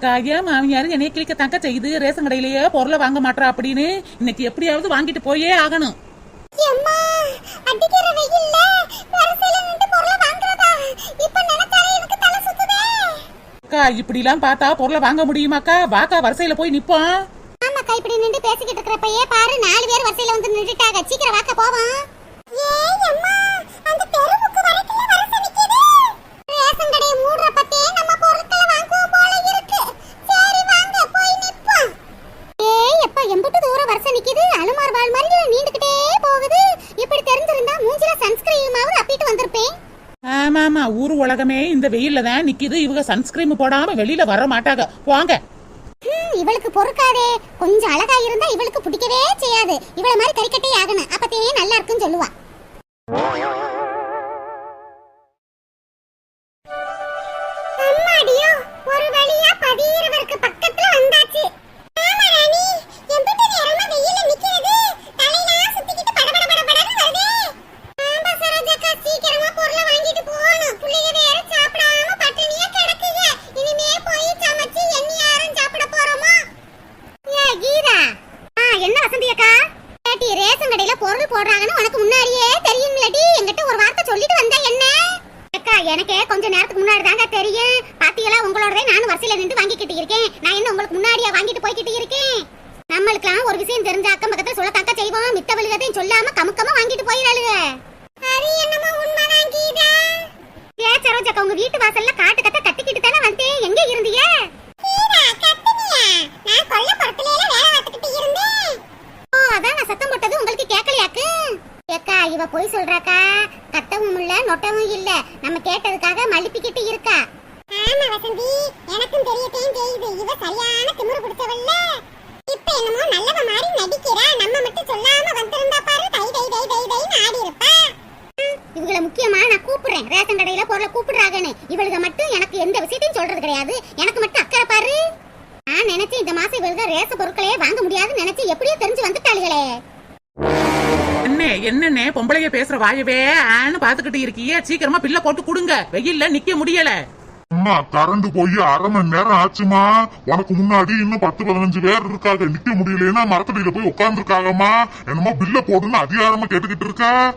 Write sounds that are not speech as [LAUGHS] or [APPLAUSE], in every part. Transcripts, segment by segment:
அக்கா ஏன் மாமியார் என்னைய கிளிக்க தங்க செய்யுது ரேஷன் கடையிலேயே பொருளை வாங்க மாட்டா அப்படின்னு இன்னைக்கு எப்படியாவது வாங்கிட்டு போயே ஆகணும். அக்கா இப்படிலாம் பார்த்தா பொருளை வாங்க முடியுமாக்கா? வாக்கா வரிசையில போய் நிப்போம். ஆமாக்கா இப்படி நின்று பேசிக்கிட்டு இருக்கிறப்பயே பாரு நாலு பேர் வரிசையில வந்து நின்றுட்டாங்க. சீக்கிரம் வாக்க போவோம். ஏய் அம்மா அந்த தெருவு ஆமா ஆமா ஊர் உலகமே இந்த வெயில்ல தான் நிக்குது. இவங்க சன்ஸ்கிரீம் போடாம வெளியில வர மாட்டாங்க. போங்க இவளுக்கு பொறுக்காதே. கொஞ்சம் அழகா இருந்தா இவளுக்கு பிடிக்கவே செய்யாது. இவள மாதிரி கறிக்கட்டே ஆகணும். அப்பதே நல்லா இருக்குன்னு சொல்லுவா. விஷயம் தெரிஞ்ச அக்கம் பக்கத்துல சொல்லத்தாக்க செய்வோம் மித்த வழிகதையும் சொல்லாம கமுக்கமா வாங்கிட்டு போயிடாளுங்க அது என்னமோ உண்மைதான் கீதா ஏ சரோஜக்கா உங்க வீட்டு வாசல்ல காட்டு கத்த கத்திக்கிட்டு தானே வந்தேன் எங்க இருந்தீங்க ஓ அதான் நான் சத்தம் போட்டது உங்களுக்கு கேட்கலையாக்கு ஏக்கா இவ போய் சொல்றாக்கா கத்தவும் இல்ல நொட்டவும் இல்ல நம்ம கேட்டதுக்காக மழுப்பிக்கிட்டு இருக்கா ஆமா வசந்தி எனக்கும் தெரியத்தையும் தெரியுது இவ சரியான திமிரு பிடிச்சவல்ல இப்ப என்னமோ நல்லவ மாதிரி நடிக்கிறா நம்ம மட்டும் சொல்லாம வந்திருந்தா பாரு தை தை தை தை தைன்னு ஆடி இருப்பா இவங்கள முக்கியமா நான் கூப்பிடுறேன் ரேஷன் கடையில பொருளை கூப்பிடுறாங்கன்னு இவளுக மட்டும் எனக்கு எந்த விஷயத்தையும் சொல்றது கிடையாது. எனக்கு மட்டும் அக்கறை பாரு. நான் நினைச்சேன் இந்த மாசம் இவளுக ரேச பொருட்களே வாங்க முடியாதுன்னு நினைச்சு எப்படியோ தெரிஞ்சு வந்துட்டாளுகளே. என்ன என்னண்ணே பொம்பளைய பேசுற வாயவே ஆன்னு பாத்துக்கிட்டு இருக்கீங்க சீக்கிரமா பில்ல போட்டு கொடுங்க. வெயில்ல நிக்க முடியல. அம்மா கரண்ட் போய் அரை மணி நேரம் ஆச்சுமா? உனக்கு முன்னாடி இன்னும் பத்து பதினஞ்சு பேர் இருக்காங்க. நிக்க முடியலன்னா மரத்தடியில போய் உட்கார்ந்துருக்காங்கம்மா. என்னமோ பில்ல போடுன்னு அதிகாரமா கேட்டுக்கிட்டு இருக்கா?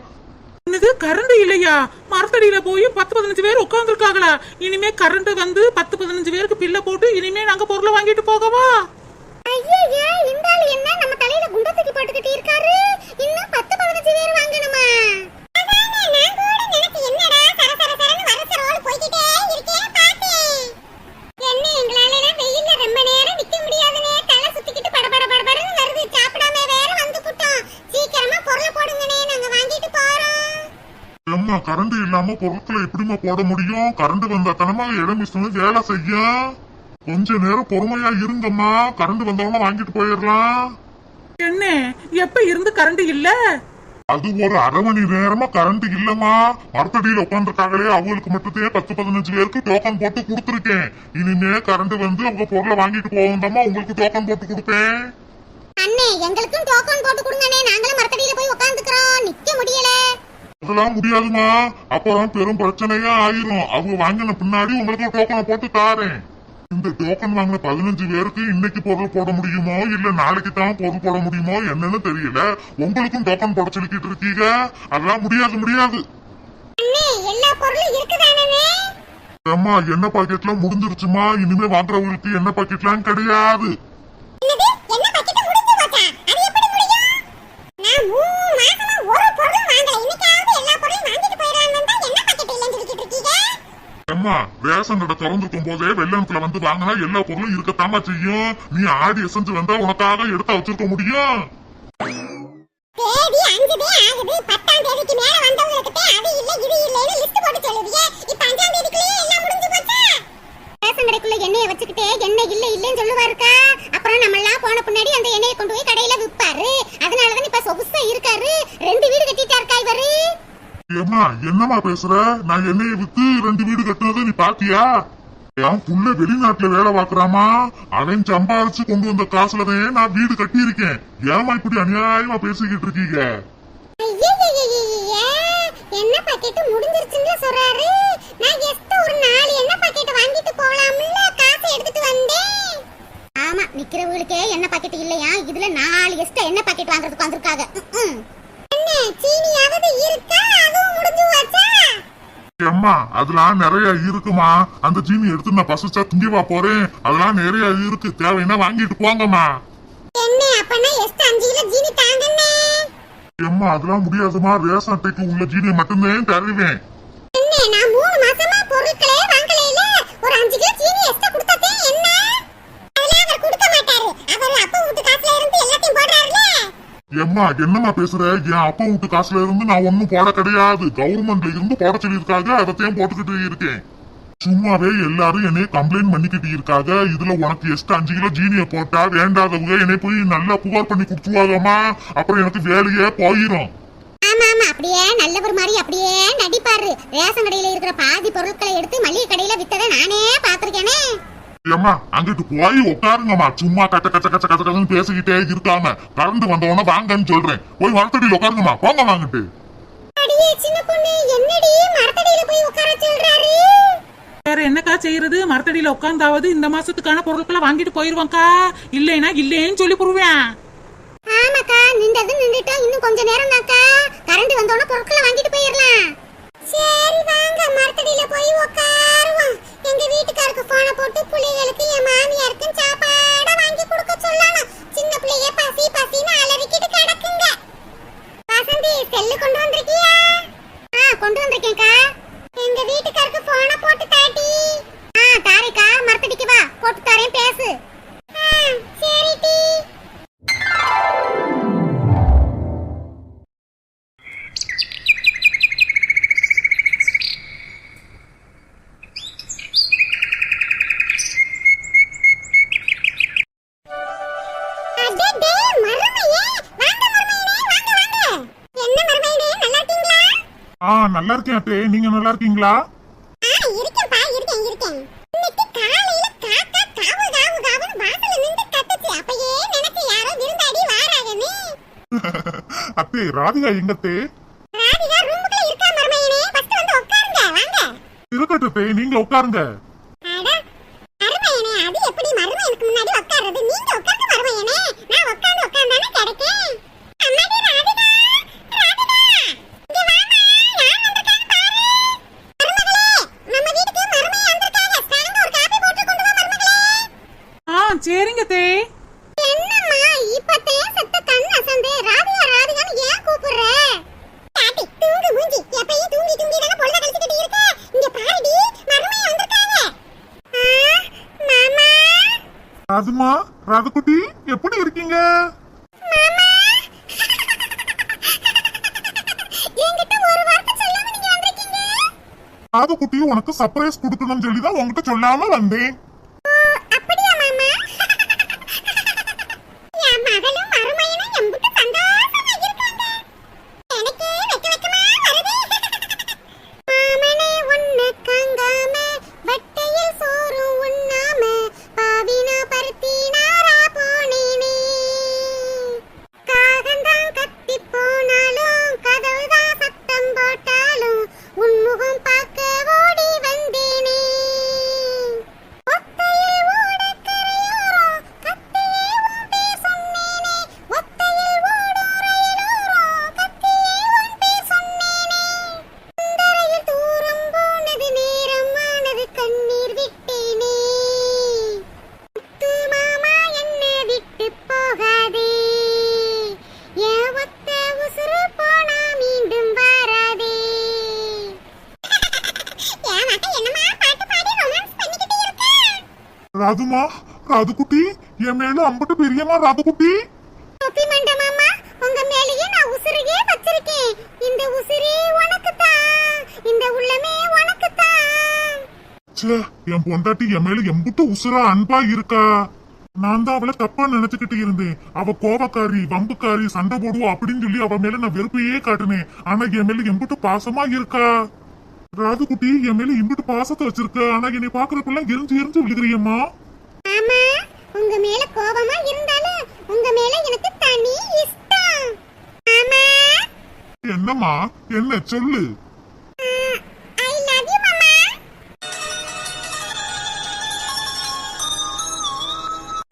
என்னது கரண்ட் இல்லையா மரத்தடியில போய் பத்து பதினஞ்சு பேர் உட்காந்துருக்காங்களா இனிமே கரண்ட் வந்து பத்து பதினஞ்சு பேருக்கு பில்ல போட்டு இனிமே நாங்க பொருளை வாங்கிட்டு போகவா ஐயையே, இந்த ஆளு என்ன நம்ம தலையில குண்டத்துக்கு தூக்கி போட்டுக்கிட்டு இருக்காரு? இன்னும் பத்து, பதினஞ்சு பேர் வாங்கணுமா? என்ன, எங்களால எல்லாம் வெயில்ல ரொம்ப நேரம் நிக்க முடியாதுனே. தலை சுத்திக்கிட்டு படபட படபடன்னு வருது. சாப்பிடாம வேற வந்துப்புட்டோம். சீக்கிரமா பொருளை போடுங்கண்ணே, நாங்க வாங்கிட்டு போறோம். அம்மா கரண்ட் இல்லாம பொருட்களை எப்படிம்மா போட முடியும்? கரண்ட் வந்தா தானமா இடம் மிஷின் வேலை செய்யும் கொஞ்ச நேரம் பொறுமையா இருங்கம்மா. கரண்ட் வந்தவன வாங்கிட்டு போயிடலாம். என்ன? எப்ப இருந்து கரண்ட் இல்ல? அது ஒரு அரை மணி நேரமா கரண்ட் இல்லம்மா. மரத்தடியில உட்காந்துருக்காங்களே அவங்களுக்கு மட்டுத்தே பத்து பதினஞ்சு பேருக்கு டோக்கன் போட்டு கொடுத்துருக்கேன். இனிமே கரண்ட் வந்து உங்க பொருளை வாங்கிட்டு போவந்தாம்மா உங்களுக்கு டோக்கன் போட்டு கொடுப்பேன். அண்ணே எங்களுக்கும் டோக்கன் போட்டு கொடுங்கண்ணே. நாங்களும் மரத்தடியில போய் உட்காந்துக்கிறோம் நிக்க முடியல. அதெல்லாம் முடியாதுமா அப்புறம் பெரும் பிரச்சனையா ஆயிரும். அவங்க வாங்கின பின்னாடி உங்களுக்கு டோக்கனை போட்டு தாரேன். இந்த டோக்கன் வாங்கின பதினஞ்சு பேருக்கு இன்னைக்கு பொருள் போட முடியுமோ இல்ல நாளைக்கு தான் பொருள் போட முடியுமோ என்னன்னு தெரியல. உங்களுக்கும் டோக்கன் போட சொல்லிக்கிட்டு இருக்கீங்க. அதெல்லாம் முடியாது முடியாது. அம்மா எண்ணெய் பாக்கெட்லாம் முடிஞ்சிருச்சுமா இனிமே வாங்குறவங்களுக்கு எண்ணெய் பாக்கெட்லாம் கிடையாது. என்ன பாக்கெட் முடிஞ்சு போச்சா? அது எப்படி முடியும்? நான் மூணு மாசமா அம்மா ரேஷன் கடை திறந்திருக்கும் போதே வெள்ளத்துல வந்து வாங்கினா எல்லா பொருளும் இருக்கத்தாமா செய்யும். நீ ஆடி எசஞ்சு வந்தா உனக்காக எடுத்து வச்சிருக்க முடியும். எண்ணெயை வச்சுக்கிட்டே எண்ணெய் இல்ல இல்லன்னு சொல்லுவாருக்கா? அப்புறம் நம்ம எல்லாம் போன பின்னாடி அந்த எண்ணெயை கொண்டு போய் கடையில விற்பாரு அதனாலதான் இப்ப சொகுசா இருக்காரு ரெண்டு வீடு கட்டிட்டாருக்கா இவரு ஏம்மா என்னம்மா பேசுற? நான் என்னைய வித்து ரெண்டு வீடு கட்டுனதை நீ பாத்தியா? என் புள்ள வெளிநாட்டுல வேலை பாக்குறாமா அவன் சம்பாரிச்சு கொண்டு வந்த காசுலதான் நான் வீடு கட்டியிருக்கேன். ஏமா இப்படி அநியாயமா பேசிக்கிட்டு இருக்கீங்க? என்ன எண்ணெய் பாக்கெட் முடிஞ்சிருச்சுன்னு சொல்றாரு? நான் எஸ்ட் ஒரு நாலு எண்ணெய் பாக்கெட் வாங்கிட்டு போலாம்ல காசு எடுத்துட்டு வந்தேன். ஆமா நிக்கிறவங்களுக்கே என்ன பாக்கெட் இல்லையா? இதுல நாலு எஸ்ட் எண்ணெய் பாக்கெட் வாங்குறதுக்கு வந்திருக்காங்க. என்ன சீனியாவது இருக்கா அதுவும் முடிஞ்சு போச்சா ஏம்மா அதெல்லாம் நிறைய இருக்குமா? அந்த ஜீனி எடுத்து நான் பசிச்சா திங்கவா போறேன். அதெல்லாம் நிறைய இருக்கு. தேவைன்னா வாங்கிட்டு போங்கம்மா. என்ன அப்பனா எஸ்ட் அஞ்சு கிலோ ஜீனி தாங்கண்ணே. ஏம்மா அதெல்லாம் முடியாதுமா. ரேஷன் அட்டைக்கு உள்ள ஜீனியை மட்டும்தான் தருவேன். என்ன நான் மூணு மாசமா பொருட்களே வாங்கலையில? ஒரு அஞ்சு கிலோ சீனி எக்ஸ்ட்ரா கொடுத்ததே என்ன? அதெல்லாம் அவர் கொடுக்க மாட்டாரு. அவர் அப்பா வீட்டு காசுல இருந்து எல்லாத்தையும் போடுறாருல. எம்மா என்னம்மா பேசுற? என் அப்பா வீட்டு காசுல இருந்து நான் ஒண்ணும் போட கிடையாது. கவர்மெண்ட்ல இருந்து போட சொல்லியிருக்காங்க. அதத்தையும் போட்டுக்கிட்டு இருக்கேன். சும்மாவே எல்லாரும் என்னைய கம்ப்ளைண்ட் பண்ணிக்கிட்டு இருக்காங்க. இதுல உனக்கு எஸ்ட் அஞ்சு கிலோ ஜீனிய போட்டா வேண்டாதவங்க என்னை போய் நல்லா புகார் பண்ணி குடுத்துவாங்கம்மா அப்புறம் எனக்கு வேலையே போயிரும். ஆமா அப்படியே நல்லவர் மாதிரி அப்படியே நடிப்பாரு. ரேஷன் கடையில இருக்கிற பாதி பொருட்களை எடுத்து மளிகை கடையில வித்ததை நானே பாத்திருக்கேனே ஏம்மா அங்கிட்டு போய் உட்காருங்கம்மா. சும்மா கச்ச கச்ச கச்ச கச்ச கச்சன்னு பேசிக்கிட்டே இருக்காம. கறந்து வந்தவன வாங்கன்னு சொல்றேன். போய் மரத்தடியில் உட்காருங்கம்மா. போங்க வாங்கிட்டு வேற என்னக்கா செய்யறது? மரத்தடியில உட்காந்தாவது இந்த மாசத்துக்கான பொருட்களை வாங்கிட்டு போயிருவாங்கக்கா இல்லைன்னா இல்லைன்னு சொல்லி புடுவேன். ஆமாக்கா நின்றது நின்றுட்டோம் இன்னும் கொஞ்ச நேரம் தாக்கா கரண்ட் வந்தோட பொருட்களை வாங்கிட்டு போயிடலாம். சரி வாங்க மரத்தடியில போய் உட்காருவோம் எங்க வீட்டுக்காருக்கு போன போட்டு புள்ளைகளுக்கு என் மாமியாருக்கும் சாப்பாட வாங்கி கொடுக்க சொல்லணும். சின்ன பிள்ளைய பசி பசின்னு அலறிக்கிட்டு கிடக்குங்க. விருந்தாடி வாராங்கன்னு. [LAUGHS] அத்தே ராதிகா எங்கத்தே? ராதிகா ரூமுக்குள்ள இருக்கா, மருமையனே. first வந்து உட்காருங்க, வாங்க. இருக்கட்டே நீங்க உட்காருங்க அட, மருமையனே, அது எப்படி மருமையனுக்கு முன்னாடி உட்கார்றது? நீங்க உட்காருங்க, மருமையனே. நான் உட்கார்ந்து, உட்கார்ந்தானே கிடக்கேன். அம்மாடி, ராதிகா, ராதிகா, இங்க வாம்மா, யார் வந்திருக்கான்னு பாரு. மருமகளே, நம்ம வீட்டுக்கு மருமையை வந்திருக்காங்க. ஸ்ட்ராங்கா ஒரு காபி போட்டு கொண்டு வா, மருமகளே. ஆ சரிங்க தே என்னம்மா, இப்பத்தே செத்த கண் அசந்து, ராதிகா, ராதிகான்னு ஏன் கூப்பிடுற? பாட்டி, தூங்கு மூஞ்சி. எப்பயும் தூங்கி தூங்கி தானே பொழுத கழிச்சுக்கிட்டு இருக்க. இங்க பாருடி, மருமையை வந்திருக்காங்க. ஆ, மாமா ராதுமா ராதுகுட்டி எப்படி இருக்கீங்க? ராதுகுட்டி உனக்கு சர்ப்ரைஸ் கொடுக்கணும்னு சொல்லி தான் உங்ககிட்ட சொல்லாம வந்தேன். ராதுமா ராதுகுட்டி என் மேல அம்பட்டு பிரியமா ராதுகுட்டி. தொப்பி மண்ட மாமா உங்க மேலேயே நான் உசுரையே வச்சிருக்கேன். இந்த உசுரே உனக்கு தான் இந்த உள்ளமே உனக்கு தான் ச்சே என் பொண்டாட்டி என் மேல எம்புட்டு உசுரா அன்பா இருக்கா? நான் தான் அவளை தப்பா நினைச்சுக்கிட்டு இருந்தேன். அவ கோபக்காரி வம்புக்காரி சண்டை போடுவா அப்படின்னு சொல்லி அவ மேல நான் வெறுப்பையே காட்டுனேன். ஆனா என் மேல எம்புட்டு பாசமா இருக்கா? ராதுகுட்டி என் மேல இம்புட்டு பாசத்தை வச்சிருக்க. ஆனா என்னை பாக்குறப்பெல்லாம் எரிஞ்சு எரிஞ்சு விழுகிறியம்மா. ஆமா உங்க மேல கோபமா இருந்தாலும் உங்க மேல எனக்கு தனி இஷ்டம். ஆமா. என்னம்மா? என்ன? சொல்லு. ஐ லவ் யூ மாமா.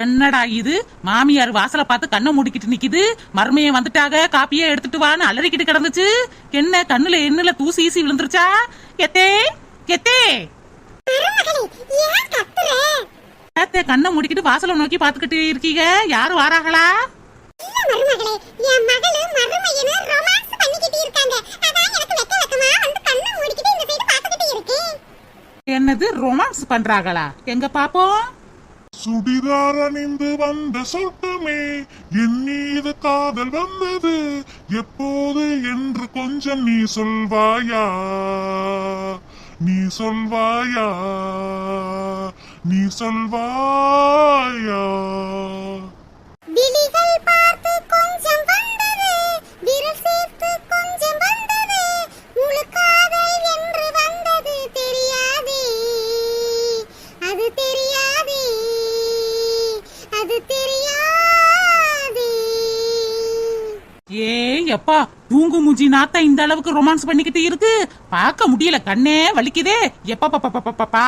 என்னடா இது? மாமியார் வாசலை பார்த்து கண்ணை மூடிக்கிட்டு நிக்குது. மருமையை வந்துட்டாக காப்பியே எடுத்துட்டு வான்னு அலறிக்கிட்டு கிடந்துச்சு. என்ன கண்ணுல எண்ணுல தூசி ஈசி விழுந்துருச்சா? எத்தே எத்தே மருமகளே ஏன் கத்துற? ஏத்தே கண்ணை முடிக்கிட்டு வாசலை நோக்கி பாத்துக்கிட்டு இருக்கீங்க? யாரும் வாராங்களா என்னது ரொமான்ஸ் பண்றாங்களா எங்க பாப்போம்? சுடிதார் அணிந்து வந்த சொட்டமே என் காதல் வந்தது. எப்போது என்று கொஞ்சம் நீ சொல்வாயா? நீ சொல்வாயா? நீ சொல்வாயா? விழிகள் பார்த்து கொஞ்சம் வந்தது விரல் சேர்த்து கொஞ்சம் வந்தது முழு காதல் என்று வந்தது தெரியாதே. அது தெரியாதே அது தெரியாதே. ஏய் அப்பா தூங்கு மூஞ்சி நாத்தா இந்த அளவுக்கு ரொமான்ஸ் பண்ணிக்கிட்டு இருக்கு. பார்க்க முடியல கண்ணே வலிக்குதே. எப்பா பாப்பா பாப்பா பாப்பா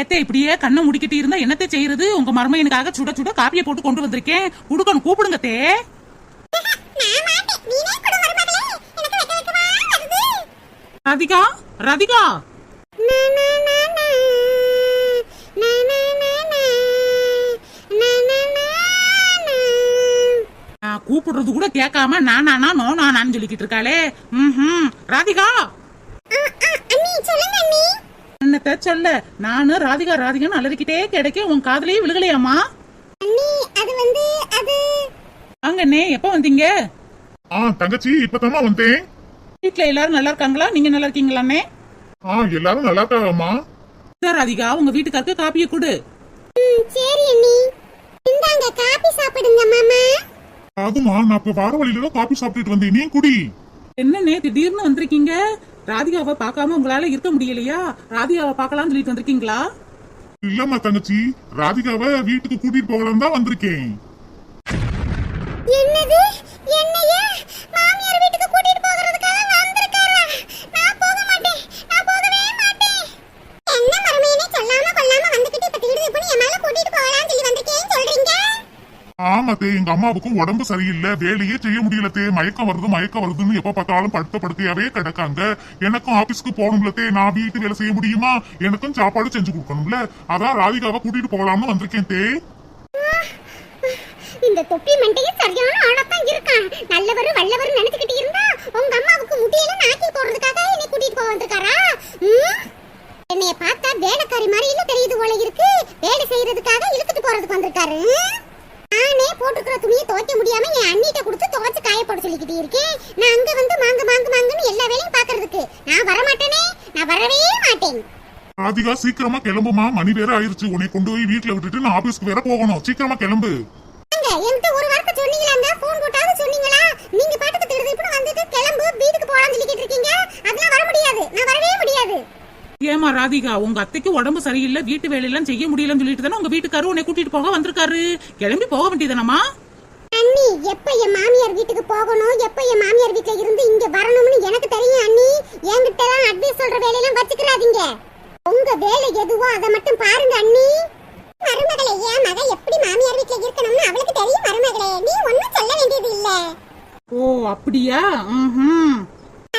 ஏத்தே இப்படியே கண்ணை முடிக்கிட்டு இருந்தா என்னத்தை செய்யறது? உங்க மருமையனுக்காக சுட சுட காப்பியை போட்டு கொண்டு வந்திருக்கேன். குடுக்கணும் கூப்பிடுங்கத்தே ரதிகா ரதிகா. கூப்பிடுறது கூட கேட்காம நான் நானா நோ நானான்னு சொல்லிக்கிட்டு இருக்காளே. ம் ராதிகா. சொல்லுங்க என்னத்த சொல்ல? நானு ராதிகா ராதிகான்னு அலறிக்கிட்டே கிடைக்க உன் காதலையே விழுகலையாமா அண்ணி அது வந்து அது வாங்கண்ணே எப்ப வந்தீங்க? ஆ தங்கச்சி இப்பதாம்மா வந்தேன். வீட்ல எல்லாரும் நல்லா இருக்காங்களா? நீங்க நல்லா இருக்கீங்களாண்ணே ஆ எல்லாரும் நல்லா இருக்காங்கம்மா. சார் ராதிகா உங்க வீட்டுக்காருக்கு காப்பியை கொடு. சரி அண்ணி. இந்தாங்க காபி சாப்பிடுங்க மாமா. அதுமா நான் இப்ப வார வழியில தான் காபி சாப்பிட்டுட்டு வந்தேன். நீ குடி. என்னண்ணே திடீர்னு வந்திருக்கீங்க? ராதிகாவை பார்க்காம உங்களால இருக்க முடியலையா? ராதிகாவை பார்க்கலாம்னு சொல்லிட்டு வந்திருக்கீங்களா? இல்லம்மா தங்கச்சி ராதிகாவை வீட்டுக்கு கூட்டிட்டு போகலாம் தான் வந்திருக்கேன். என்னது? என்னையா? மாமியார் வீட்டுக்கு கூட்டிட்டு போகிறதுக்காக வந்திருக்காரா நான் போக மாட்டேன் நான் போகவே மாட்டேன் என்ன மருமையனே சொல்லாம கொள்ளாம வந்துகிட்டு இப்ப திடீர்னு பண்ணி என் மேல கூட்டிட்டு போகலாம்னு சொல்லி வந்திருக்கேன்னு சொல்றீங்க ஆமா தே எங்க அம்மாவுக்கும் உடம்பு சரியில்லை. வேலையே செய்ய முடியல தே மயக்கம் வருது மயக்கம் வருதுன்னு எப்ப பார்த்தாலும் படுத்த படுக்கையாவே கிடக்காங்க. எனக்கும் ஆபீஸ்க்கு போகணும்ல தே நான் வீட்டு வேலை செய்ய முடியுமா? எனக்கும் சாப்பாடு செஞ்சு கொடுக்கணும்ல. அதான் ராதிகாவை கூட்டிட்டு போகலாம்னு வந்திருக்கேன் தே. இந்த தொப்பி மண்டையும் சரியான ஆளத்தான் இருக்கான். நல்லவர் வல்லவர் நினைச்சுக்கிட்டு இருந்தா உங்க அம்மாவுக்கு முட்டியில நாக்கி போடுறதுக்காக என்னை கூட்டிட்டு போக வந்திருக்காரா? என்னைய பார்த்தா வேலைக்காரி மாதிரி இல்ல தெரியுது போல இருக்கு. வேலை செய்யறதுக்காக இழுத்துட்டு போறதுக்கு வந்திருக்காரு. நானே போட்டுக்கிற துணியை துவைக்க முடியாம என் அண்ணிட்ட கொடுத்து துவைச்சு காய போட சொல்லிக்கிட்டு இருக்கேன். நான் அங்க வந்து மாங்கு மாங்கு மாங்குன்னு எல்லா வேலையும் பாக்குறதுக்கு நான் வர மாட்டேனே நான் வரவே மாட்டேன். ராதிகா சீக்கிரமா கிளம்புமா? மணி வேற ஆயிருச்சு. உன்னை கொண்டு போய் வீட்டுல விட்டுட்டு நான் ஆபீஸ்க்கு வேற போகணும். சீக்கிரமா கிளம்பு. என்கிட்ட ஒரு வார்த்தை சொன்னீங்களாங்க? போன் போட்டாவது சொன்னீங்களா? நீங்க பாட்டுக்கு திருதிப்புன்னு வந்துட்டு கிளம்பு வீட்டுக்கு போலாம்னு சொல்லிக்கிட்டு இருக்கீங்க. அதெல்லாம் வர முடியாது. நான் வரவே முடியாது. ஏமா ராதிகா உங்க அத்தைக்கு உடம்பு சரியில்லை வீட்டு வேலையெல்லாம் செய்ய முடியலன்னு சொல்லிட்டு தானே உங்க வீட்டுக்காரு உன்னை கூட்டிட்டு போக வந்திருக்காரு? கிளம்பி போக வேண்டியதானமா அண்ணி எப்ப என் மாமியார் வீட்டுக்கு போகணும்? எப்ப என் மாமியார் வீட்ல இருந்து இங்க வரணும்னு எனக்கு தெரியும் அண்ணி. என்கிட்ட எல்லாம் அட்வைஸ் சொல்ற வேலையெல்லாம் வச்சுக்கிறாதீங்க. உங்க வேலை எதுவோ அதை மட்டும் பாருங்க அண்ணி. மருமகளே என் மக எப்படி மாமியார் வீட்ல இருக்கணும்னு அவளுக்கு தெரியும் மருமகளே. நீ ஒன்னும் சொல்ல வேண்டியது இல்ல. ஓ அப்படியா? ம்ஹும்.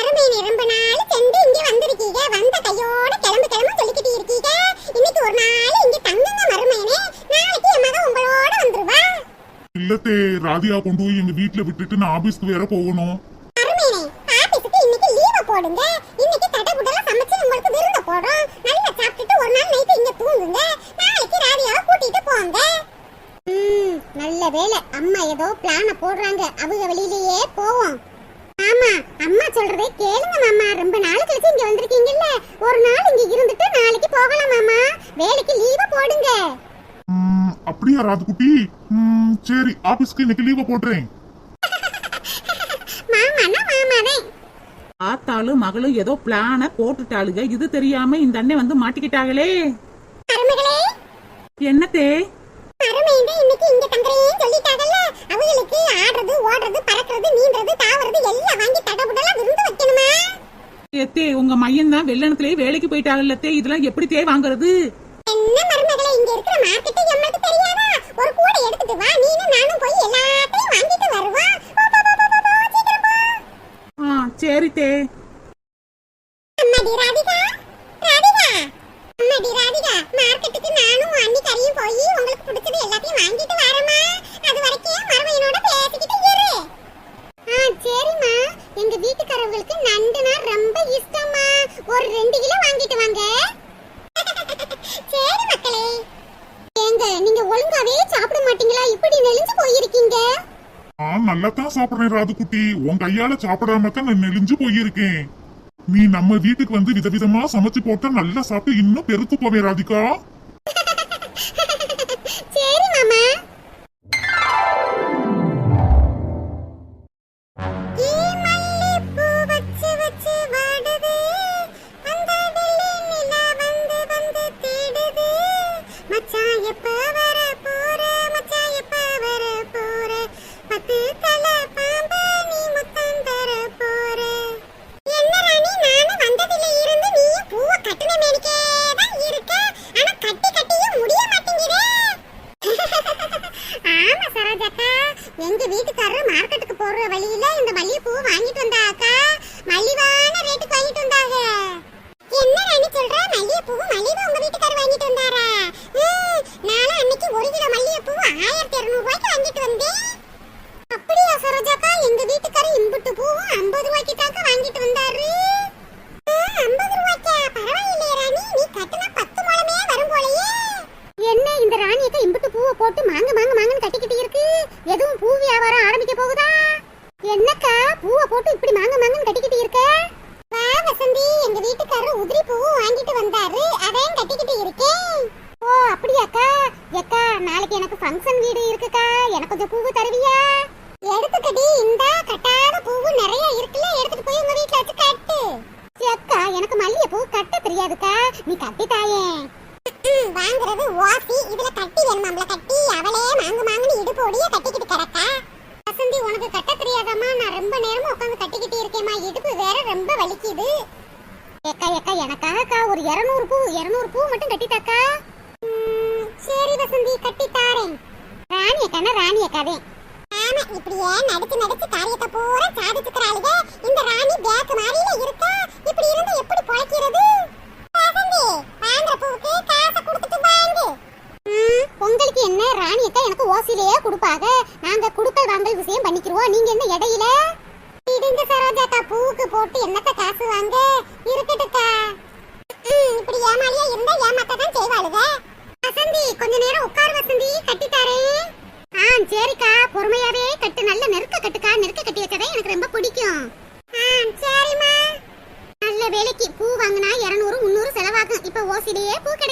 அருமையினை ரொம்ப நாள் சென்று இல்ல தே ராதிகா கொண்டு போய் எங்க வீட்டுல விட்டுட்டு நான் ஆபீஸ்க்கு வேற போகணும். இன்னைக்கு போடுங்க. இன்னைக்கு தடபுடலா சமைச்சு உங்களுக்கு விருந்து போடுறோம். நல்லா சாப்பிட்டுட்டு ஒரு நாள் நைட்டு இங்க தூங்குங்க. நாளைக்கு ராதியாவை கூட்டிட்டு போங்க. ம் நல்ல வேலை அம்மா ஏதோ பிளான போடுறாங்க. அவங்க வழியிலேயே போவோம். ஆமா அம்மா சொல்றதே கேளுங்க மாமா. ரொம்ப நாள் கழிச்சு இங்க வந்திருக்கீங்கல்ல. ஒரு நாள் இங்க இருந்துட்டு நாளைக்கு போகலாம் மாமா. வேலைக்கு லீவ் போடுங்க. ம், அப்படியா ராஜ்குட்டி? சரி ஆபீஸ்க்கு இன்னைக்கு லீவ் போடுறேன் ஆத்தாலும் மகளும் ஏதோ பிளான போட்டுட்டாளுங்க. இது தெரியாம இந்த அண்ணன் வந்து மாட்டிக்கிட்டாங்களே. என்னத்தே? எத்தே உங்க மையன் தான் வெள்ளனத்திலேயே வேலைக்கு போயிட்டாங்கல்ல இதெல்லாம் எப்படி தே வாங்குறது? இங்க இருக்கிற மார்க்கெட்டு எம்மளுக்கு தெரியாதா? ஒரு கூட எடுத்துட்டு வா. நீனும் நானும் போய் எல்லாத்தையும் வாங்கிட்டு வருவோம். ஆ சரி தே. அம்மாடி ராதிகா. ராதிகா. அம்மாடி ராதிகா மார்க்கெட்டுக்கு நானும் அண்ணி கறியும் போய் உங்களுக்கு பிடிச்சது எல்லாத்தையும் வாங்கிட்டு வரேம்மா. அது வரைக்கும் மருமையனோட பேசிக்கிட்டு இரு. ஆ சரிம்மா. எங்க வீட்டுக்காரவங்களுக்கு நண்டுனா ரொம்ப இஷ்டம்மா. ஒரு ரெண்டு கிலோ வாங்கிட்டு வாங்க. சாப்பிடுறீங்க நான் நல்லா தான் சாப்பிடுறேன் ராதுக்குட்டி உன் கையால சாப்பிடாம தான் நான் நெளிஞ்சு போயிருக்கேன். நீ நம்ம வீட்டுக்கு வந்து விதவிதமா சமைச்சு போட்டா நல்லா சாப்பிட்டு இன்னும் பெருத்து போவே ராதிகா. இப்படியே நடிச்சு நடிச்சு காரியத்தை பூரா சாதிச்சுக்கிறாளுக இந்த ராணி பேக்கு மாதிரியில இருக்கா? இப்படி இருந்து எப்படி பொழைக்கிறது? வசந்தி வாங்குற பூவுக்கு காசை கொடுத்துட்டு உங்களுக்கு என்ன? ராணியத்தை எனக்கு ஓசிலேயே கொடுப்பாங்க நாங்க குடுக்கல் வாங்கல் விஷயம் பண்ணிக்கிறோம் நீங்க என்ன இடையில இடுங்க சரோஜாக்கா பூவுக்கு போட்டு என்னத்த காசு வாங்க? இருக்கட்டுக்கா இப்படி ஏமாலியா இருந்தா ஏமாத்த தான் செய்வாளுக. வசந்தி கொஞ்ச நேரம் உட்கார் வசந்தி. கட்டித்தாரே. ஆ சரிக்கா. பொறுமையாவே கட்டு நல்ல நெருக்க கட்டுக்கா நெருக்க கட்டிய வச்சதே எனக்கு ரொம்ப பிடிக்கும். சரிம்மா. நல்ல வேலைக்கு பூ வாங்கினா இரநூறு முந்நூறு செலவாகும். இப்போ ஓசிலேயே பூ கடை